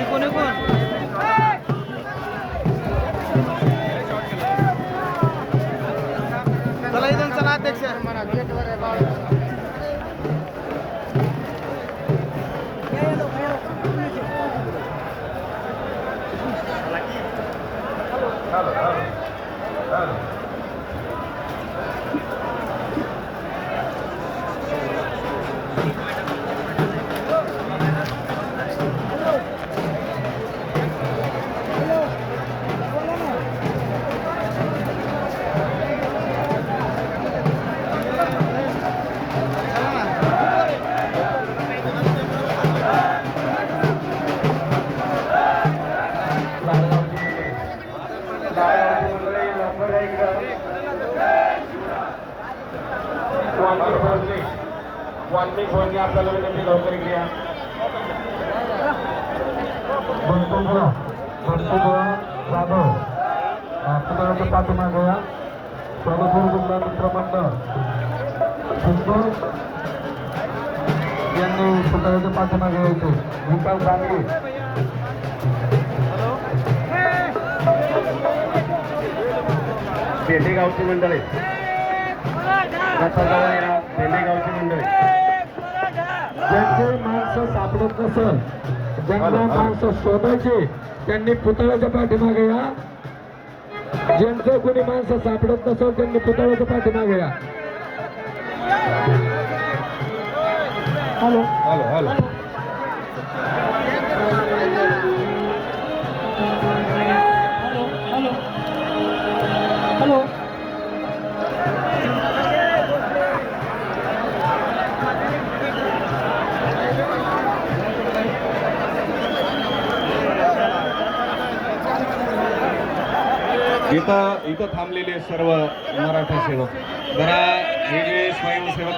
इकून इकून चला इथून वाल्मिक भोजने आपल्याला विनंती लवकर इकडे या बंतुबुवा बंतुबुवा जाधव पुतळ्याच्या पाठीमागे या प्रभूपूर जिल्हा मित्रमंडळ सिंधू यांनी पुतळ्याच्या पाठीमागे यायचे विकास दांगडे पेंडेगावची मंडळी. या मंडळी. ज्यांचे माणसं सापडत नसल ज्यांना माणसं शोधायचे त्यांनी पुतळ्याच्या पाठीमागे या. ज्यांचं कोणी माणसं सापडत नसल त्यांनी पुतळ्याच्या पाठीमागे या. हॅलो. Hello hello. इथं इथं थांबलेले सर्व मराठा सेवक. जरा हे जे स्वयंसेवक